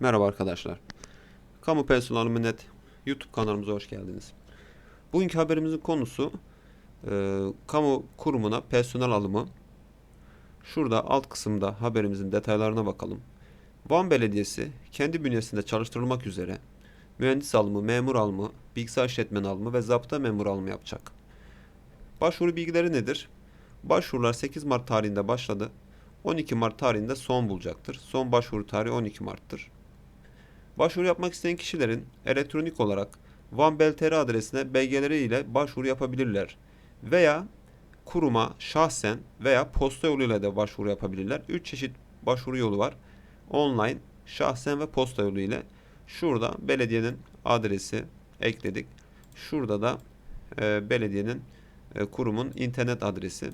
Merhaba arkadaşlar. Kamu Personeli Net YouTube kanalımıza hoş geldiniz. Bugünkü haberimizin konusu e, kamu kurumuna personel alımı. Şurada alt kısımda haberimizin detaylarına bakalım. Van Belediyesi kendi bünyesinde çalıştırılmak üzere mühendis alımı, memur alımı, bilgisayar işletmeni alımı ve zapta memur alımı yapacak. Başvuru bilgileri nedir? Başvurular 8 Mart tarihinde başladı. 12 Mart tarihinde son bulacaktır. Son başvuru tarihi 12 Mart'tır. Başvuru yapmak isteyen kişilerin elektronik olarak vanbel.tr adresine belgeleri ile başvuru yapabilirler. Veya kuruma şahsen veya posta yoluyla da başvuru yapabilirler. 3 çeşit başvuru yolu var. Online, şahsen ve posta yolu ile. Şurada belediyenin adresi ekledik. Şurada da e, belediyenin e, kurumun internet adresi.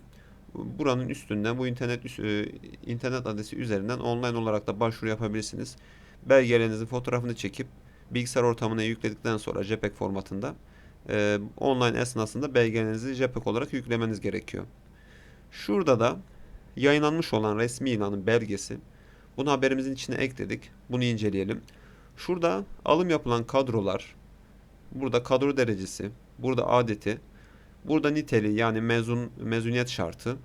Buranın üstünden bu internet e, internet adresi üzerinden online olarak da başvuru yapabilirsiniz belgelerinizin fotoğrafını çekip bilgisayar ortamına yükledikten sonra JPEG formatında e, online esnasında belgelerinizi JPEG olarak yüklemeniz gerekiyor. Şurada da yayınlanmış olan resmi ilanın belgesi. Bunu haberimizin içine ekledik. Bunu inceleyelim. Şurada alım yapılan kadrolar, burada kadro derecesi, burada adeti, burada niteliği yani mezun mezuniyet şartı,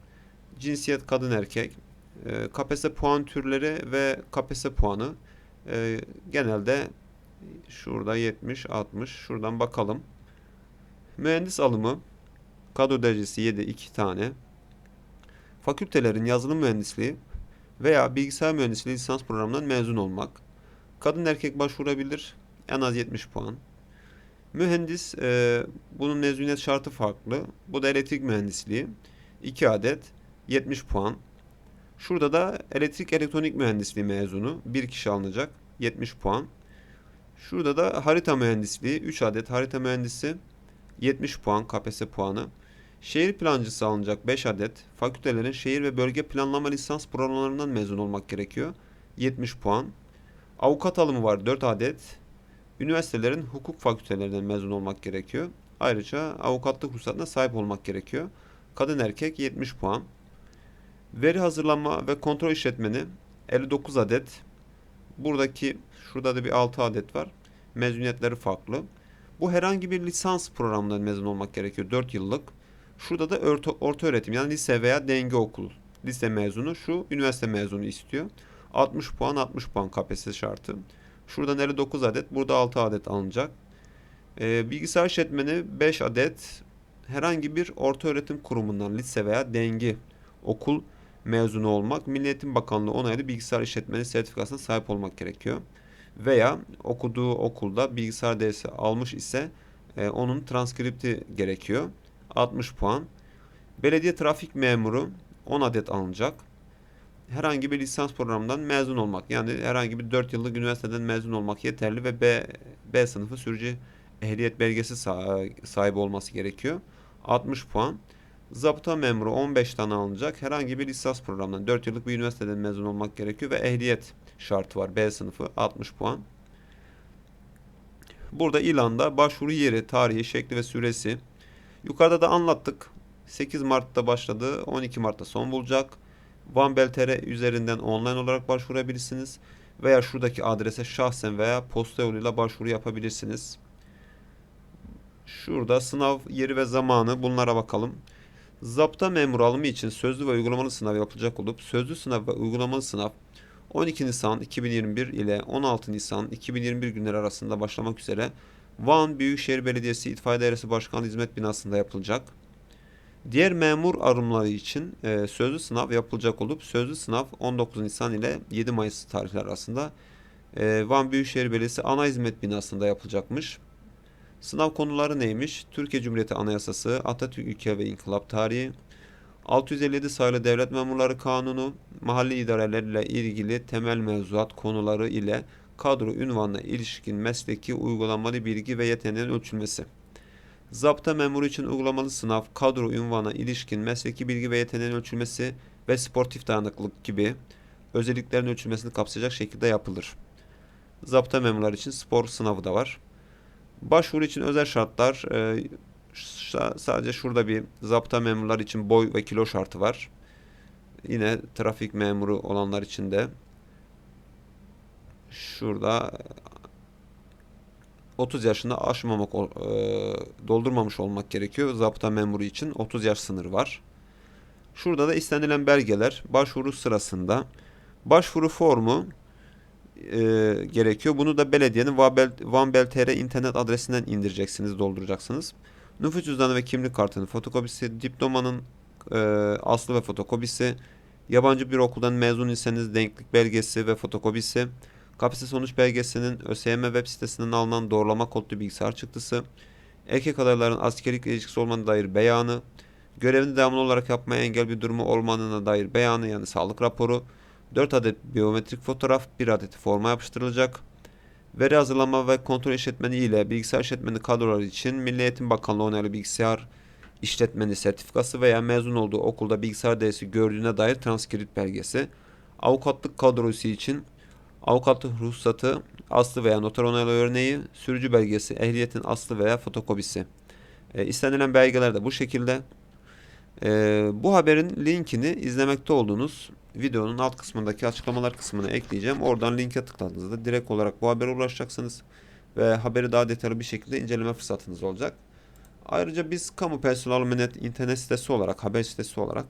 cinsiyet kadın erkek, KPSS puan türleri ve KPSS puanı, ee, genelde şurada 70, 60. Şuradan bakalım. Mühendis alımı kadro derecesi 7 2 tane. Fakültelerin yazılım mühendisliği veya bilgisayar mühendisliği lisans programından mezun olmak. Kadın erkek başvurabilir. En az 70 puan. Mühendis e, bunun mezuniyet şartı farklı. Bu da elektrik mühendisliği. 2 adet 70 puan. Şurada da elektrik elektronik mühendisliği mezunu bir kişi alınacak 70 puan. Şurada da harita mühendisliği 3 adet harita mühendisi 70 puan KPSS puanı. Şehir plancısı alınacak 5 adet. Fakültelerin şehir ve bölge planlama lisans programlarından mezun olmak gerekiyor. 70 puan. Avukat alımı var 4 adet. Üniversitelerin hukuk fakültelerinden mezun olmak gerekiyor. Ayrıca avukatlık ruhsatına sahip olmak gerekiyor. Kadın erkek 70 puan. Veri hazırlama ve kontrol işletmeni 59 adet. Buradaki şurada da bir 6 adet var. Mezuniyetleri farklı. Bu herhangi bir lisans programından mezun olmak gerekiyor. 4 yıllık. Şurada da orta, orta öğretim yani lise veya denge okul. Lise mezunu şu üniversite mezunu istiyor. 60 puan 60 puan KPSS şartı. Şuradan 59 adet burada 6 adet alınacak. Ee, bilgisayar işletmeni 5 adet herhangi bir orta öğretim kurumundan lise veya denge okul mezunu olmak, Milli Bakanlığı onaylı bilgisayar işletmeni sertifikasına sahip olmak gerekiyor. Veya okuduğu okulda bilgisayar dersi almış ise e, onun transkripti gerekiyor. 60 puan. Belediye trafik memuru 10 adet alınacak. Herhangi bir lisans programından mezun olmak. Yani herhangi bir 4 yıllık üniversiteden mezun olmak yeterli ve B, B sınıfı sürücü ehliyet belgesi sahibi olması gerekiyor. 60 puan. Zabıta memuru 15 tane alınacak. Herhangi bir lisans programından 4 yıllık bir üniversiteden mezun olmak gerekiyor ve ehliyet şartı var. B sınıfı 60 puan. Burada ilanda başvuru yeri, tarihi, şekli ve süresi. Yukarıda da anlattık. 8 Mart'ta başladı. 12 Mart'ta son bulacak. Vanbel.tr üzerinden online olarak başvurabilirsiniz. Veya şuradaki adrese şahsen veya posta yoluyla başvuru yapabilirsiniz. Şurada sınav yeri ve zamanı bunlara bakalım. Zapta memur alımı için sözlü ve uygulamalı sınav yapılacak olup sözlü sınav ve uygulamalı sınav 12 Nisan 2021 ile 16 Nisan 2021 günleri arasında başlamak üzere Van Büyükşehir Belediyesi İtfaiye Dairesi Başkanlığı Hizmet Binası'nda yapılacak. Diğer memur arımları için e, sözlü sınav yapılacak olup sözlü sınav 19 Nisan ile 7 Mayıs tarihleri arasında e, Van Büyükşehir Belediyesi Ana Hizmet Binası'nda yapılacakmış. Sınav konuları neymiş? Türkiye Cumhuriyeti Anayasası, Atatürk Ülke ve İnkılap Tarihi, 657 sayılı Devlet Memurları Kanunu, mahalli idarelerle ilgili temel mevzuat konuları ile kadro ünvanına ilişkin mesleki uygulamalı bilgi ve yeteneğin ölçülmesi. Zapta memuru için uygulamalı sınav, kadro ünvana ilişkin mesleki bilgi ve yeteneğin ölçülmesi ve sportif dayanıklılık gibi özelliklerin ölçülmesini kapsayacak şekilde yapılır. Zapta memurlar için spor sınavı da var. Başvuru için özel şartlar e, sadece şurada bir zapta memurlar için boy ve kilo şartı var. Yine trafik memuru olanlar için de şurada 30 yaşını aşmamak e, doldurmamış olmak gerekiyor. Zabıta memuru için 30 yaş sınırı var. Şurada da istenilen belgeler başvuru sırasında başvuru formu e, gerekiyor. Bunu da belediyenin Vanbel, Vanbel.tr internet adresinden indireceksiniz, dolduracaksınız. Nüfus cüzdanı ve kimlik kartının fotokopisi, diplomanın e, aslı ve fotokopisi, yabancı bir okuldan mezun iseniz denklik belgesi ve fotokopisi, KPSS sonuç belgesinin ÖSYM web sitesinden alınan doğrulama kodlu bilgisayar çıktısı, erkek adayların askerlik ilişkisi olmadığına dair beyanı, görevini devamlı olarak yapmaya engel bir durumu olmadığına dair beyanı yani sağlık raporu, 4 adet biyometrik fotoğraf, 1 adet forma yapıştırılacak. Veri hazırlama ve kontrol işletmeni ile bilgisayar işletmeni kadroları için Milli Eğitim Bakanlığı onaylı bilgisayar işletmeni sertifikası veya mezun olduğu okulda bilgisayar dersi gördüğüne dair transkript belgesi. Avukatlık kadrosu için avukatlık ruhsatı, aslı veya noter onaylı örneği, sürücü belgesi, ehliyetin aslı veya fotokopisi. E, istenilen belgeler de bu şekilde. E, bu haberin linkini izlemekte olduğunuz videonun alt kısmındaki açıklamalar kısmına ekleyeceğim. Oradan linke tıkladığınızda direkt olarak bu habere ulaşacaksınız. Ve haberi daha detaylı bir şekilde inceleme fırsatınız olacak. Ayrıca biz Kamu Personel Alımı.net internet sitesi olarak, haber sitesi olarak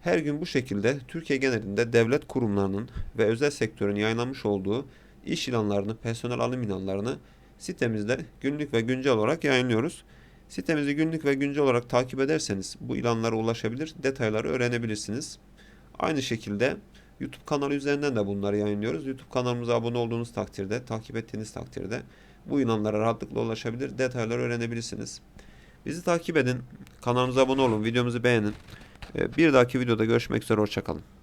her gün bu şekilde Türkiye genelinde devlet kurumlarının ve özel sektörün yayınlamış olduğu iş ilanlarını, personel alım ilanlarını sitemizde günlük ve güncel olarak yayınlıyoruz. Sitemizi günlük ve güncel olarak takip ederseniz bu ilanlara ulaşabilir, detayları öğrenebilirsiniz. Aynı şekilde YouTube kanalı üzerinden de bunları yayınlıyoruz. YouTube kanalımıza abone olduğunuz takdirde, takip ettiğiniz takdirde bu ilanlara rahatlıkla ulaşabilir, detayları öğrenebilirsiniz. Bizi takip edin, kanalımıza abone olun, videomuzu beğenin. Ee, Bir dahaki videoda görüşmek üzere, hoşçakalın.